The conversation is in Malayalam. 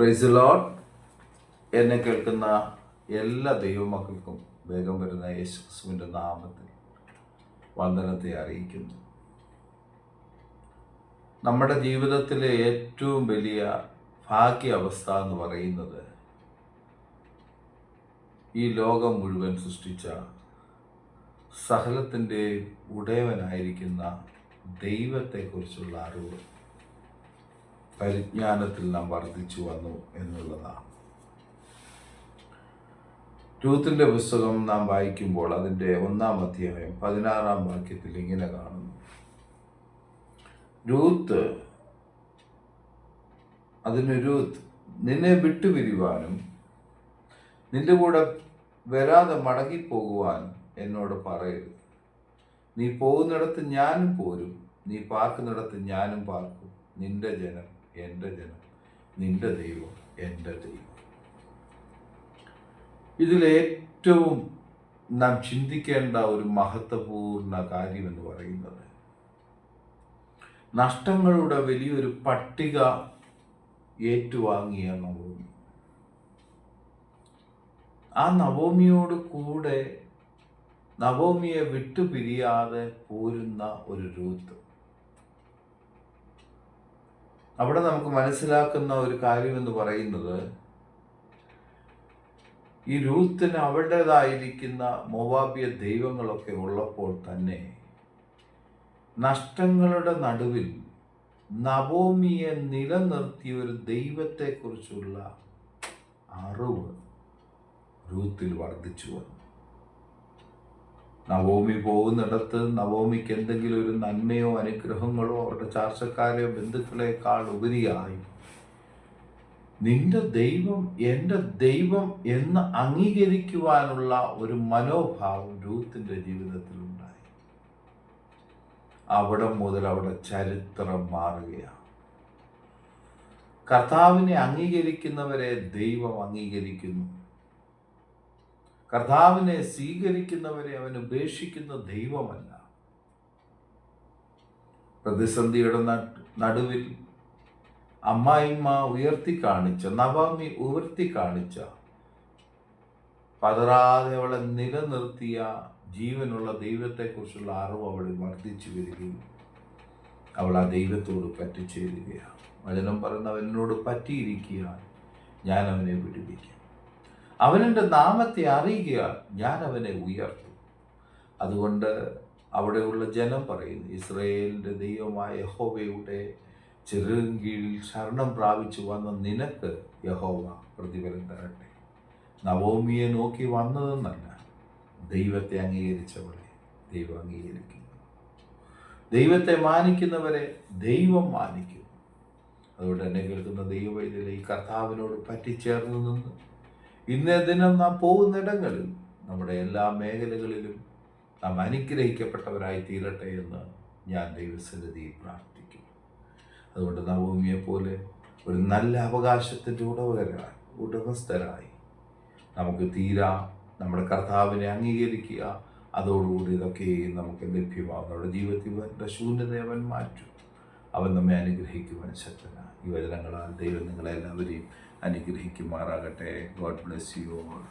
പ്രൈസ് ലോഡ് എന്നെ കേൾക്കുന്ന എല്ലാ ദൈവമക്കൾക്കും വേഗം വരുന്ന യേശുക്രിസ്തുവിന്റെ നാമത്തിൽ വന്ദനത്തെ അറിയിക്കുന്നു. നമ്മുടെ ജീവിതത്തിലെ ഏറ്റവും വലിയ ഭാഗ്യ അവസ്ഥ എന്ന് പറയുന്നത് ഈ ലോകം മുഴുവൻ സൃഷ്ടിച്ച സകലത്തിന്റെ ഉടയവനായിരിക്കുന്ന ദൈവത്തെക്കുറിച്ചുള്ള അറിവ്. പരിജ്ഞാനത്തിൽ നാം വർദ്ധിച്ചു വന്നു എന്നുള്ളതാണ്. രൂത്തിന്റെ പുസ്തകം നാം വായിക്കുമ്പോൾ അതിന്റെ ഒന്നാം അധ്യായം പതിനാറാം വാക്യത്തിൽ ഇങ്ങനെ കാണുന്നു. രൂത്ത് അതിന് രൂത്ത് നിന്നെ വിട്ടുപിരിവാനും നിന്റെ കൂടെ വരാതെ മടങ്ങിപ്പോകുവാൻ എന്നോട് പറയരുത്. നീ പോകുന്നിടത്ത് ഞാനും പോരും. നീ പാർക്കുന്നിടത്ത് ഞാനും പാർക്കും. നിന്റെ ജനം എന്റെ ജനം നിന്റെ ദൈവം എന്റെ ദൈവം. ഇതിലേറ്റവും നാം ചിന്തിക്കേണ്ട ഒരു മഹത്വപൂർണ കാര്യം എന്ന് പറയുന്നത് നഷ്ടങ്ങളുടെ വലിയൊരു പട്ടിക ഏറ്റുവാങ്ങിയ നവോമി. ആ നവോമിയോട് കൂടെ നവോമിയെ വിട്ടുപിരിയാതെ പോരുന്ന ഒരു രൂത്ത്. അവിടെ നമുക്ക് മനസ്സിലാക്കുന്ന ഒരു കാര്യം എന്ന് പറയുന്നത് ഈ രൂത്തിന് അവളുടേതായിരിക്കുന്ന മോവാബിയ ദൈവങ്ങളൊക്കെ ഉള്ളപ്പോൾ തന്നെ നഷ്ടങ്ങളുടെ നടുവിൽ നവോമിയെ നിലനിർത്തിയ ഒരു ദൈവത്തെക്കുറിച്ചുള്ള അറിവ് രൂത്തിൽ വർദ്ധിച്ചു വന്നു. നവോമി പോകുന്നിടത്ത് നവോമിക്ക് എന്തെങ്കിലും ഒരു നന്മയോ അനുഗ്രഹങ്ങളോ അവരുടെ ചാർച്ചക്കാരെയോ ബന്ധുക്കളെക്കാൾ ഉപരിയായി. നിന്റെ ദൈവം എന്റെ ദൈവം എന്ന് അംഗീകരിക്കുവാനുള്ള ഒരു മനോഭാവം രൂത്തിന്റെ ജീവിതത്തിൽ ഉണ്ടായി. അവിടെ മുതൽ അവിടെ ചരിത്രം മാറുകയാണ്. കർത്താവിനെ അംഗീകരിക്കുന്നവരെ ദൈവം അംഗീകരിക്കുന്നു. കർത്താവിനെ സ്വീകരിക്കുന്നവരെ അവൻ ഉപേക്ഷിക്കുന്ന ദൈവമല്ല. പ്രതിസന്ധിയുടെ നടുവിൽ അമ്മായിമ്മ ഉയർത്തി കാണിച്ച നവാമി ഉയർത്തി കാണിച്ച പതറാതെ അവളെ നിലനിർത്തിയ ജീവനുള്ള ദൈവത്തെക്കുറിച്ചുള്ള അറിവ് അവൾ വർദ്ധിച്ചു വരികയും അവൾ ആ ദൈവത്തോട് പറ്റിച്ചേരുകയാണ്. വചനം പറയുന്നവനോട് പറ്റിയിരിക്കുക ഞാൻ അവനെ വിടുവിക്കും. അവനെന്റെ നാമത്തെ അറിയുക ഞാൻ അവനെ ഉയർത്തും. അതുകൊണ്ട് അവിടെയുള്ള ജനം പറയുന്നു ഇസ്രയേലിന്റെ ദൈവമായ യഹോവയുടെ ചെറുകും കീഴിൽ ശരണം പ്രാപിച്ചു വന്ന നിനക്ക് യഹോവ പ്രതിഫലം തരട്ടെ. നവോമിയെ നോക്കി വന്നതെന്നല്ല ദൈവത്തെ അംഗീകരിച്ചവളെ ദൈവം അംഗീകരിക്കുന്നു. ദൈവത്തെ മാനിക്കുന്നവരെ ദൈവം മാനിക്കും അതുകൊണ്ട് എന്നെ കേൾക്കുന്ന ദൈവവൈദ്യ ഈ കർത്താവിനോട് പറ്റിച്ചേർന്ന് നിന്ന് ഇന്നേ ദിനം നാം പോകുന്നിടങ്ങളിൽ നമ്മുടെ എല്ലാ മേഖലകളിലും നാം അനുഗ്രഹിക്കപ്പെട്ടവരായി തീരട്ടെ എന്ന് ഞാൻ ദൈവസന്നിധിയിൽ പ്രാർത്ഥിക്കുന്നു. അതുകൊണ്ട് നവോമിയെ പോലെ ഒരു നല്ല അവകാശത്തിന്റെ ഉടവകരായി ഉടമസ്ഥരായി നമുക്ക് തീരാ നമ്മുടെ കർത്താവിനെ അംഗീകരിക്കുക. അതോടുകൂടി ഇതൊക്കെ നമുക്ക് ലഭ്യമാകും. നമ്മുടെ ജീവിതത്തിൽ ശൂന്യത മാറ്റും. അവൻ നമ്മെ അനുഗ്രഹിക്കുവാൻ ശക്തന ഈ വചനങ്ങളാൽ ദൈവം നിങ്ങളെല്ലാവരെയും അനുഗ്രഹിക്കുമാറാകട്ടെ. God bless you all